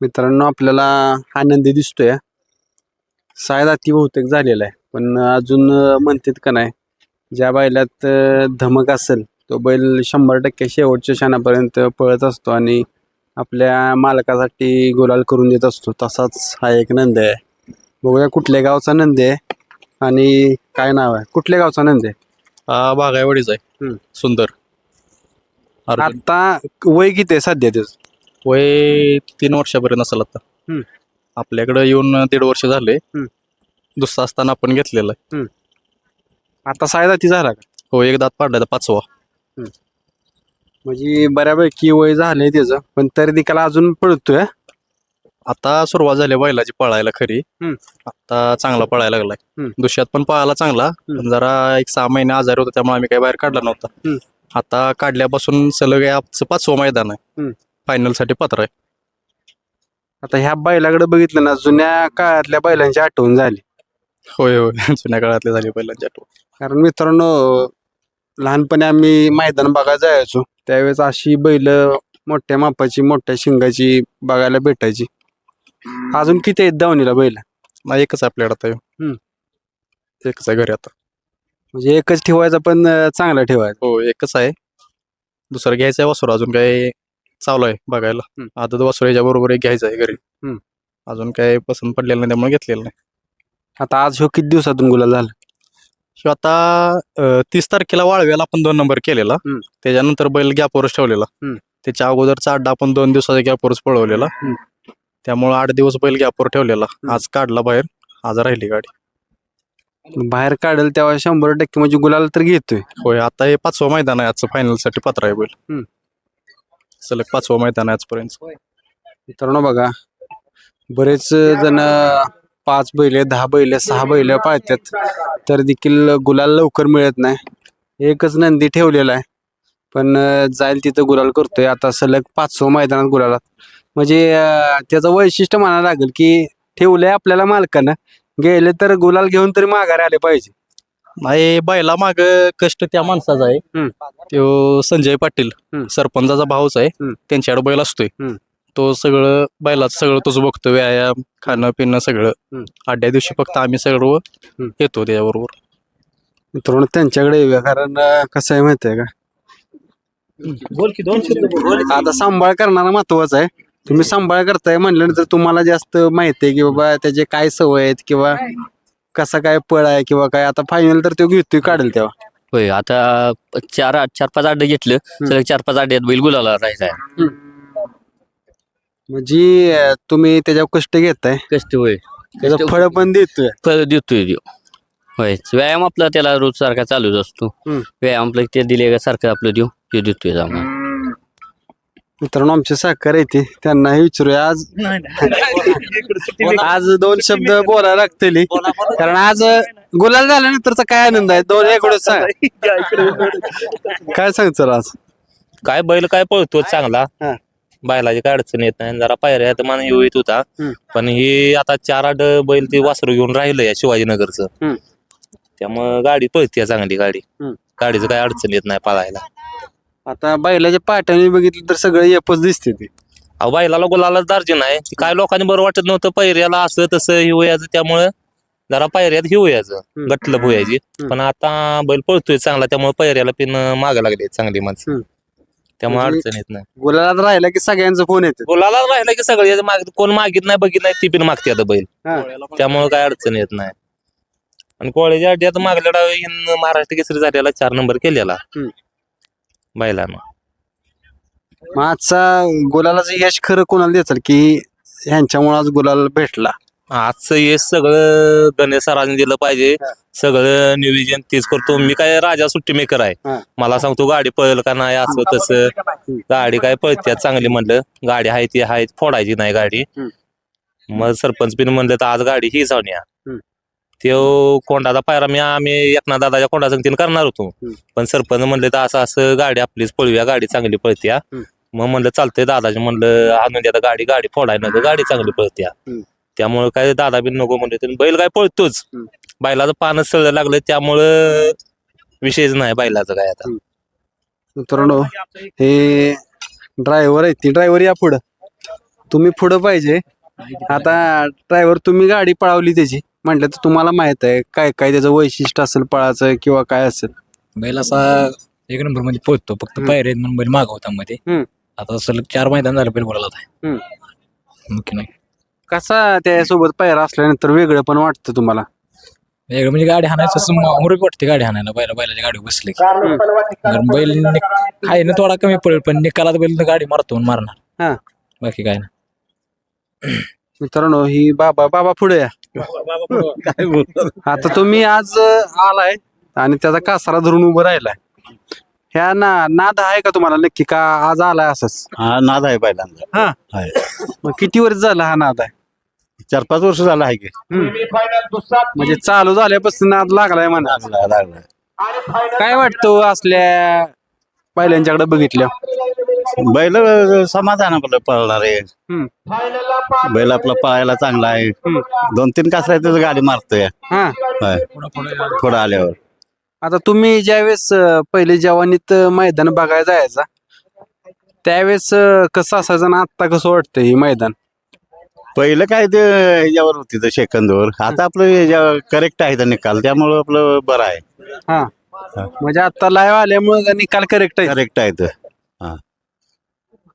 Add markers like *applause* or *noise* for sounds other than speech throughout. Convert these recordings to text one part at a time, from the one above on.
मित्रांनो आपल्याला आनंदी दिसतोय. सायदाती बहुतेक झालेला आहे पण अजून म्हणतात का नाही ज्या बैलात धमक असेल तो बैल शंभर टक्के शेवटच्या क्षणापर्यंत पळत असतो आणि आपल्या मालकासाठी गुलाल करून देत असतो. तसाच हा एक नंदी आहे. बघूया कुठल्या गावचा नंदी आहे आणि काय नाव आहे. कुठल्या गावचा नंदी आहे? हा बागायवाडीच आहे. सुंदर. आता वय किती आहे सध्या त्याचं? वय तीन वर्षापर्यंत असेल आता. हम्म. आपल्याकडे येऊन दीड वर्ष झाले. हम्म. दुसरा असताना आपण घेतलेला आहे. आता सायदाती झाला का? हो एक दात पाडलाय पाचवा. म्हणजे बऱ्यापैकी वय झालंय त्याचं पण तरी देखील अजून पळतोय आता सुरुवात झाली बैलाची पळायला खरी. हम्म. आता चांगला पळायला लागलाय. हम्म. दुसऱ्यात पण पळायला चांगला पण जरा एक सहा महिने आजारी होता त्यामुळे आम्ही काही बाहेर काढला नव्हता. हम्म. आता काढल्यापासून सलग हे आमचं पाचवं मैदान आहे. हम्म. साठी पात्र आहे. आता ह्या बैलाकडे बघितलं ना जुन्या काळातल्या बैलांची आठवण झाली. होय होय. *laughs* जुन्या काळातले झाले बैलांची आठवण. कारण मित्रांनो लहानपणी आम्ही मैदान बघायला जायचो. त्यावेळेस अशी बैल मोठ्या मापाची मोठ्या शिंगाची बघायला भेटायची. अजून किती आहेत दावणीला बैल? नाही एकच आहे आपल्याकडे आता. ह्यो. एकच आहे घरी आता. म्हणजे एकच ठेवायचा पण अं, चांगला ठेवायचा. हो एकच आहे. दुसरं घ्यायचं आहे वासुर. अजून काय चालू आहे बघायला. आता तो वासुर याच्या बरोबर एक घ्यायचं आहे घरी. अजून काय पसंत पडलेलं नाही त्यामुळे घेतलेलं नाही आता आज ह्यो किती दिवसातून गुलाल झाला शिवाय आता तीस तारखेला वाळव्याला आपण दोन नंबर केलेला हम्म. त्याच्यानंतर बैल गॅपवरच ठेवलेला हम्म. त्याच्या अगोदरचा अड्डा आपण दोन दिवसाचा गॅपवरच पळवलेला हम्म. त्यामुळे आठ दिवस बैल गॅपवर ठेवलेला. आज काढला बाहेर आज राहिली गाडी बाहेर काढेल तेव्हा शंभर टक्के म्हणजे गुलाल तर घेतोय होय आता हे पाचवं मैदान आहे आजचं फायनलसाठी पात्र आहे बैल. सलग पाचवं मैदान आहे आजपर्यंत. मित्रांनो बघा बरेच जण पाच बैल दहा बैल सहा बैल पाळतात. तर देखील गुलाल लवकर मिळत नाही. एकच नंदी ठेवलेला आहे. पण जाईल तिथं गुलाल करतोय. आता सलग पाचशो मैदानात गुलालात. म्हणजे त्याचं वैशिष्ट्य म्हणायला लागेल की ठेवलंय आपल्याला मालकानं. गेले तर गुलाल घेऊन तरी माघारी आले पाहिजे. नाही बैला माग कष्ट त्या माणसाचा आहे हम्म. तो संजय पाटील हम्म. सरपंचाचा भाऊच आहे हम्म. त्यांच्याकडे बैल असतोय हम्म. तो सगळं बैलाचं सगळं तोच बघतो व्यायाम खाणं पिणं सगळं हम्म. आड्या दिवशी फक्त आम्ही सर्व हम्म. येतो त्याच्याबरोबर मित्रांनो त्यांच्याकडे येऊया कारण अं, कसं आहे माहिती आहे का आता सांभाळ करणारा महत्त्वाचा आहे तुम्ही सांभाळ करताय म्हणल्यानंतर तुम्हाला जास्त माहिती आहे की बाबा त्याचे काय सवय आहेत किंवा कसा काय पळ आहे किंवा काय आता फायनल तर तो घेतोय काढेल तेव्हा. होय आता चार चार पाच आड्डे घेतलं सगळे चार पाच आड्यात बैल गुलाला राहायचा आहे. म्हणजे अं, तुम्ही त्याच्यावर कष्ट घेताय. कष्ट होय. त्याचं फळ पण देतोय. फळ देतोय देव होय व्यायाम आपला त्याला रोज सारखा चालूच असतो. हम्म. व्यायाम आपलं ते दिले का सारखं आपलं देव ते देतोय आम्हाला मित्रांनो आमचे सहकारी येते त्यांनाही विचारूया. आज आज दोन शब्द बोलायला लागतील. कारण आज गुलाल झाल्यानंतरचा काय आनंद आहे? दोन एक सांग. काय सांगतो आज? काय बैल काय पळतो चांगला. हा. बैलाची काय अडचण येत नाही. जरा पायऱ्या तर मन येऊ येत होता. हम्म. पण हे आता चार आठ बैल ते वासरू घेऊन राहिलं या शिवाजीनगरचं. हम्म. त्यामुळं गाडी पळते चांगली गाडी. हम्म. गाडीचं काय अडचण येत नाही पळायला. आता बैलाच्या पाट्याने बघितलं तर सगळं येपच दिसते ते अहो बैलाला गुलालाच दार्जिन आहे ते काय लोकांनी बरं वाटत नव्हतं पैऱ्याला असं तसं हिव याचं त्यामुळं जरा पायऱ्यात हिव याचं हम्म. गटलप व्हायची. पण आता बैल पळतोय चांगला त्यामुळे पैऱ्याला पिन मागं लागले चांगली माणसं. त्यामुळे म्हणजे- अडचण येत नाही गुलालात राहिला की सगळ्यांचा फोन येते गुलाला राहिलं की सगळे माग कोण मागित नाही बघित नाही ती पण मागते आता बैल हा. त्यामुळे काय अडचण येत नाही आणि कोळ्याच्या अड्ड्यात मागल्या डावी महाराष्ट्र केसरी झालेला चार नंबर केलेला हम्म. बैलानं. मग आजचा गुलालाचं यश खरं कोणाला द्यायचं की ह्यांच्यामुळे आज गुलाल भेटला? आजचं हे सगळं गणेश सरांनी दिलं पाहिजे. सगळं नियोजन तेच करतो. मी काय राजा सुट्टी मेकर हा. आहे मला सांगतो गाडी पळेल का नाही असं तसं. गाडी काय पळते चांगली म्हणलं. गाडी आहे ती आहे फोडायची नाही गाडी. हम्म. मग सरपंच बिन म्हणलं तर आज गाडी ही जाऊन या हम्म. त्यो कोंडाचा पायरा मी आम्ही एकनाथ दादाच्या कोंडा संगतीने करणार होतो. पण सरपंच म्हणले तर असं असं गाडी आपलीच पळूया गाडी चांगली पळत्या. मग म्हणलं चालतंय दादाचे म्हणलं आणून द्या आता गाडी गाडी फोडाय नको गाडी चांगली पळत्या. त्यामुळे काय दादा बिन नको म्हणले तर बैल काय पळतोच. बैलाचं पानच सळ लागलं त्यामुळं विषयच नाही बैलाचं काय आता. मित्रांनो हे ड्रायव्हर आहे ती ड्रायव्हर या पुढं. तुम्ही पुढं पाहिजे. आता ड्रायव्हर तुम्ही गाडी पळवली त्याची. म्हटलं तर तुम्हाला माहीत आहे काय काय त्याचं वैशिष्ट्य असेल पळाचं किंवा काय असेल बैल असा एक नंबरमध्ये पोहोचतो फक्त. पायरे म्हणून बैल मागवता मध्ये हम्म. आता सलग चार मैदान झालं बैल बोलायला हम्म. मुख्य नाही कसा त्यासोबत पायरा असल्यानंतर वेगळं पण वाटतं तुम्हाला वेगळं म्हणजे गाडी हाणायचं असं म- मुरुबी वाटते गाडी हाणायला बैला बैलाच्या गाडी बसली की. कारण बैल नि- आहे ना थोडा कमी पडेल पण निकालात बैल तर गाडी मारतो आणि हा. मारणार बाकी काय ना मित्रांनो ही बाबा बाबा पुढे या *laughs* आता तुम्ही आज आलाय आणि त्याचा कासारा धरून उभं राहिलाय. ह्या ना नाद आहे का तुम्हाला नक्की? का आज आलाय असंच? हा नाद आहे पहिल्यांदा. हा. मग किती वर्ष झाला हा नाद आहे? चार पाच वर्ष झालं आहे की. म्हणजे चालू झाल्यापासून नाद लागलाय म्हणा. काय वाटतं असल्या पहिल्यांच्याकडे बघितल्या? बैल समाधान आपलं पळणार आहे. बैल आपला पळायला चांगला आहे. दोन तीन कासरा त्याचं गाडी मारतोय. हा. पुढं आल्यावर. आता तुम्ही ज्यावेळेस अं, पहिले जवानीत अं, मैदान बघायला जायचा त्यावेळेस अं, कसं असायचं ना आत्ता कसं वाटतं हे मैदान? पहिलं काय ते ह्याच्यावर होती तर सेकंदवर. आता आपलं करेक्ट आहे तर निकाल. त्यामुळं आपलं बरं आहे. हा. म्हणजे आता लाईव्ह आल्यामुळे निकाल करेक्ट आहे. करेक्ट आहे तर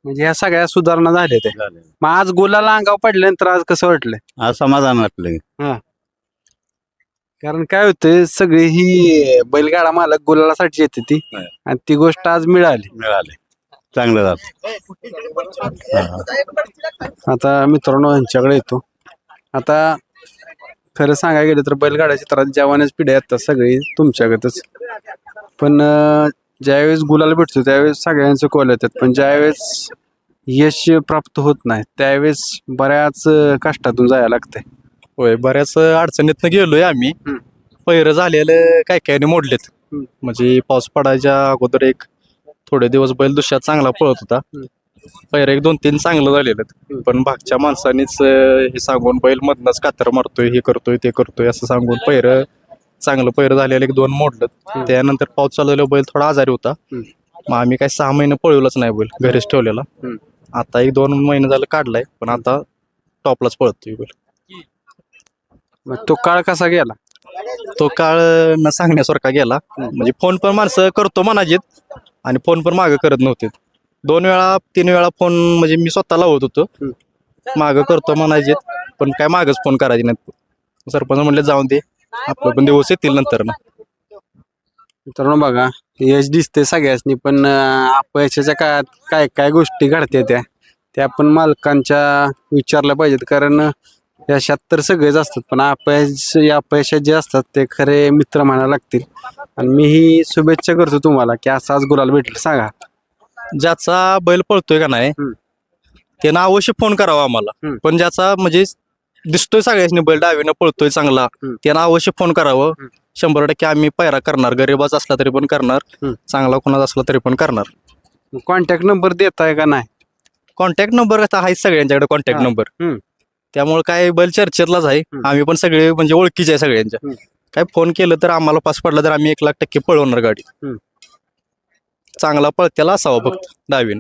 म्हणजे ह्या सगळ्या सुधारणा झाल्या ते मग आज गोलाला अंगाव पडल्यानंतर आज कसं वाटलंय आज समाधान वाटलं. कारण काय होतंय सगळी ही बैलगाडा मालक गोलासाठी येते ती. होय. आणि ती गोष्ट आज मिळाली. मिळाले. चांगलं झालं. आता मित्रांनो यांच्याकडे येतो. आता खरं सांगायला गेलं तर बैलगाडा चित्रात जवानच पिढ्या येतात सगळी तुमच्याकडच पण अं, ज्यावेळेस गुलाल भेटतो त्यावेळेस सगळ्यांचं कॉल येतात. पण ज्यावेळेस यश प्राप्त होत नाही त्यावेळेस बऱ्याच कष्टातून जायला लागतंय. होय बऱ्याच अडचणीतनं गेलोय आम्ही. हम्म. पहिरं झालेलं काय काय मोडलेत. हम्म. म्हणजे पाऊस पडायच्या अगोदर एक थोडे दिवस बैल दुसऱ्यात चांगला पळत होता. हम्म. पहिरं एक दोन तीन चांगलं झालेलं पण भागच्या माणसानीच अं, हे सांगून बैल मधनच कातर मारतोय हे करतोय ते करतोय असं सांगून पहिरं चांगलं पहिरं झालेलं एक दोन मोडलं. त्यानंतर पाऊस चालवलेला बैल थोडा आजारी होता. मग आम्ही काही सहा महिने पळवलंच नाही बैल घरीच ठेवलेला. आता एक दोन महिने झालं काढलाय पण आता टॉपलाच पळतोय बैल. मग तो काळ कसा गेला? तो काळ न सांगण्यासारखा गेला. म्हणजे फोन पण माणसं करतो म्हणाजेत आणि फोन पण मागं करत नव्हते दोन वेळा तीन वेळा फोन म्हणजे मी स्वतः लावत होतो. मागं करतो म्हणायचेत पण काय मागच फोन करायचे नाहीत. सरपंच म्हणले जाऊन दे. आपलं पण दिवस येतील नंतर ना. मित्रांनो बघा यश दिसते सगळ्यासनी पण अं, अपयशाच्या काळात काय काय गोष्टी घडते त्या. त्या आपण मालकांच्या विचारल्या पाहिजेत कारण यशात तर सगळेच असतात पण अपयश या अपयशात जे असतात ते खरे मित्र म्हणायला लागतील. आणि मी ही शुभेच्छा करतो तुम्हाला की असा आज गुलाल भेटेल. सांगा. ज्याचा बैल पळतोय का नाही हम्म. त्यानं अवश्य फोन करावा आम्हाला. हम्म. पण ज्याचा म्हणजे दिसतोय सगळ्यांनी बैल डावीनं पळतोय चांगला. त्यानं अवश्य फोन करावं. शंभर टक्के आम्ही पैरा करणार गरीबाच असला तरी पण करणार. चांगला कोणाचा असला तरी पण करणार कॉन्टॅक्ट नंबर देताय का नाही कॉन्टॅक्ट नंबर आता आहेच सगळ्यांच्याकडे कॉन्टॅक्ट. नंबर. त्यामुळे काय बैल चर्चेतलाच आहे. आम्ही पण सगळे म्हणजे ओळखीचे आहे सगळ्यांच्या. काय फोन केलं तर आम्हाला पास पडला तर आम्ही एक लाख टक्के पळवणार गाडी. चांगला पळत्याला असावा फक्त डावीन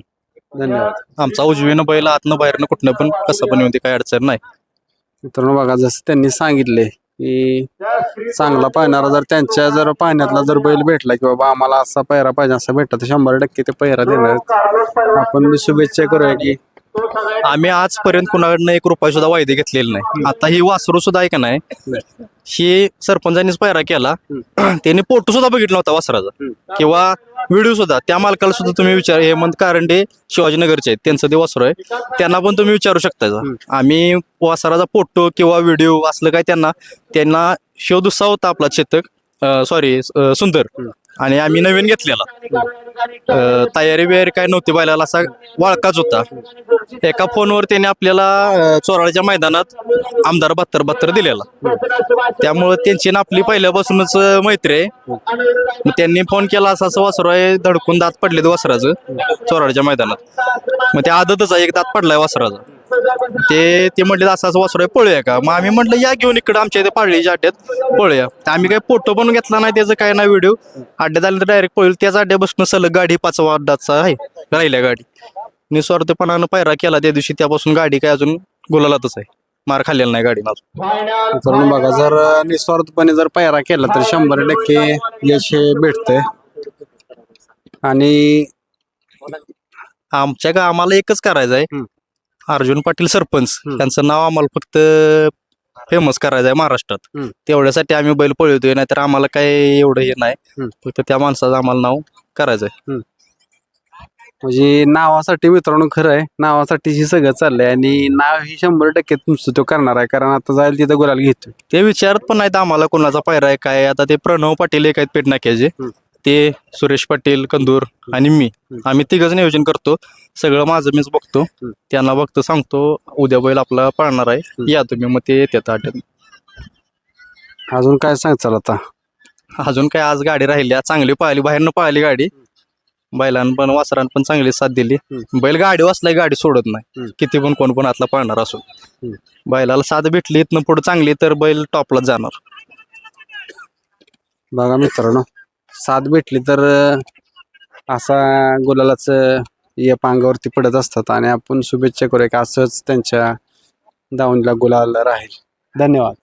धन्यवाद आमचा उजवीनं बैल आतनं बाहेरनं कुठनं पण कसं पण येऊन ते काय अडचण नाही मित्रांनो बघा जसं त्यांनी सांगितले की चांगला पाहणारा जर त्यांच्या जर पाहण्यातला जर बैल भेटला की बाबा आम्हाला असा पहिरा पाहिजे असा भेटला तर शंभर टक्के ते पहिरा देणार. आपण शुभेच्छा करूया की आम्ही आजपर्यंत कुणाकडनं एक रुपया सुद्धा वायदे घेतलेले नाही. आता ही वासरू सुद्धा आहे का नाही. ही सरपंचानीच पायरा केला. *clears throat* त्यांनी फोटो सुद्धा बघितला होता वासराचा. किंवा व्हिडिओ सुद्धा. त्या मालकाला सुद्धा तुम्ही विचार. हेमंत कारंडे शिवाजीनगरचे आहेत. त्यांचं ते वासरू आहे. त्यांना पण तुम्ही विचारू शकता आम्ही वासराचा फोटो किंवा व्हिडिओ असलं काय त्यांना त्यांना शो दुसरा होता आपला चेतक सॉरी सुंदर. आणि आम्ही नवीन घेतलेला. अं, तयारी बियारी काय नव्हती बैलाला असा वाळकाच होता. एका फोनवर त्याने आपल्याला अं, चोराळ्याच्या मैदानात आमदार बत्तर बत्तर दिलेला. त्यामुळं त्यांची ना आपली पहिल्यापासूनच अं, मैत्री आहे. मग त्यांनी फोन केला असं असं वासरू आहे धडकून दात पडले वासराचं चोराळ्याच्या मैदानात. मग ते आदतच आहे एक दात पडलाय वासराचा. ते ते म्हटले असं असं वासरू आहे पळूया का? मग आम्ही म्हटलं या घेऊन इकडं आमच्या इथे पाळलीच्या अड्ड्यात पळूया. तर आम्ही काही फोटो पण घेतला नाही त्याचं काय नाही व्हिडिओ अड्ड्यात आल्यानंतर डायरेक्ट पळू त्याच अड्ड्या बसणं सलग गाडी पाचवा अड्डाचा आहे राहिल्या गाडी. निस्वार्थपणानं पायरा केला त्या दिवशी त्यापासून गाडी काय अजून गुलालातच आहे. मार खाल्लेला नाही गाडीनं अजून. बघा जर निस्वार्थपणे जर पायरा केला तर शंभर टक्के यश भेटतंय. आणि आमच्या का आम्हाला एकच करायचं आहे. अर्जुन पाटील सरपंच हम्म. त्यांचं नाव आम्हाला फक्त फेमस करायचं आहे महाराष्ट्रात हम्म. तेवढ्यासाठी आम्ही बैल पळवतोय नाहीतर आम्हाला काय एवढं हे नाही हम्म. फक्त त्या माणसाचं आम्हाला नाव करायचं आहे म्हणजे नावासाठी मित्रांनो खरं आहे नावासाठी हे सगळं चाललंय आणि नाव ही शंभर टक्के तुमचं तो करणार आहे कारण आता जाईल तिथं गुलाल घेतो ते विचारत पण नाहीत आम्हाला कोणाचा पायरा आहे काय आता ते प्रणव पाटील एक आहेत पेटनाक्याचे हम्म. ते सुरेश पाटील कंदूर आणि मी. आम्ही तिघच नियोजन करतो. सगळं माझं मीच बघतो. त्यांना बघतो सांगतो उद्या बैल आपला पळणार आहे. या तुम्ही मग ते येतात आठवण. अजून काय सांगचाल आता? अजून काय आज गाडी राहिली. आज चांगली पळाली. बाहेरनं पळाली गाडी. बैलांना पण वासरान पण चांगली साथ दिली. बैल गाडी वाचलाय गाडी सोडत नाही. किती पण कोण पण आतला पळणार असो हम्म. बैलाला साथ भेटली इथनं पुढे चांगली तर बैल टॉपलाच जाणार. बघा मित्रांनो. साथ भेटली तर असा गुलालाच या पांगावरती पडत असतात. आणि आपण शुभेच्छा करूया की असंच त्यांच्या दावणीला गुलाल राहील. धन्यवाद.